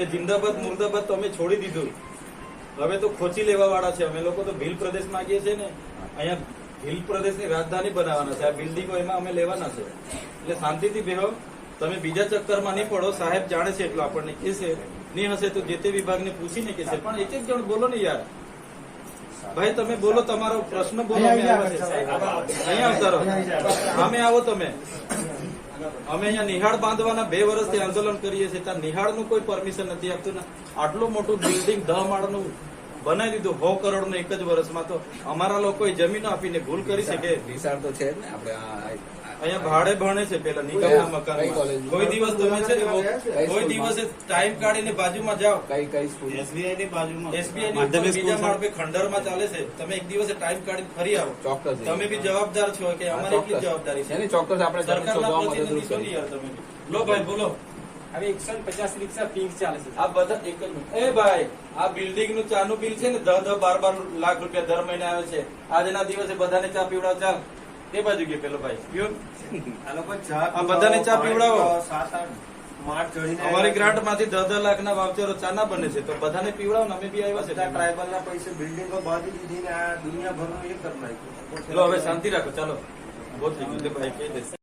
એ જિંદાબાદ મુર્દાબાદ તો અમે છોડી દીધું. હવે તો ખોચી લેવા વાળા છે. અમે લોકો તો ભીલ પ્રદેશ માંગીએ છીએ ને અહીંયા ભીલ પ્રદેશની રાજધાની બનાવવાના છે. આ બિલ્ડિંગો એમાં અમે લેવાના છે. એટલે શાંતિથી બેહો. તમે બીજા ચક્કરમાં નહીં પડો. સાહેબ જાણે છે એટલું આપણને કે છે. નહીં હશે તો જે તે વિભાગને પૂછીને કે છે. પણ એક એક જણ બોલો ને યાર. ભાઈ તમે બોલો તમારો પ્રશ્ન બોલો. અહીંયા આવતા રહો. સામે આવો તમે. અમે અહીંયા નિહાળ બાંધવાના બે વર્ષથી આંદોલન કરીએ છીએ. ત્યાં નિહાળનું કોઈ પરમિશન નથી આપતું ને આટલું મોટું બિલ્ડિંગ દહ માળનું બનાવી દીધું સો કરોડનું એક જ વર્ષમાં. તો અમારા લોકોએ જમીન આપીને ભૂલ કરી શકે. નિશાળ તો છે ને. આપણે અહીંયા ભાડે ભણે છે પેલા નિગમના મકાનમાં. કોઈ દિવસ તમે છે ને કોઈ દિવસે ટાઈમ કાઢીને બાજુમાં જાઓ. કઈ કઈ સ્કૂલ એસબીઆઈ ની બાજુમાં. એસબીઆઈ ની બીજા માળ પે ખંડરમાં ચાલે છે. તમે એક દિવસે ટાઈમ કાઢીને ફરી આવો. ચોક્કસ. તમે બી જવાબદાર છો કે અમારી એટલી જવાબદારી છે. ચોક્કસ આપણે સરકારના પ્રતિનિધિ છો ને યાર તમે. લો ભાઈ બોલો. હવે એકસો પચાસ રિક્ષા પિંક ચાલે છે. આ બધા એક જ એ ભાઈ આ બિલ્ડિંગનું ચાનું બિલ છે ને દસ દસ બાર બાર લાખ રૂપિયા દર મહિને આવે છે. આજના દિવસે બધાને ચા પીવડાવ ચાલ. તે બાજુ ગયો પેલો ભાઈ. ગયો? આ લોકો ચા બધાને ચા પીવડાવો. સાત આઠ અમારી ગ્રાન્ટમાંથી દસ દસ લાખ ના વાવચરો ચા ના બને છે તો બધાને પીવડાવો અમે બી આવ્યા છે ટ્રાયબલ ના પૈસે બિલ્ડિંગો બાંધી દીધી ને આ દુનિયાભરનું એ કરી નાખ્યું. ચલો હવે શાંતિ રાખો. ચાલો. બહુ થઈ ગયું. ભાઈ કહી દેશે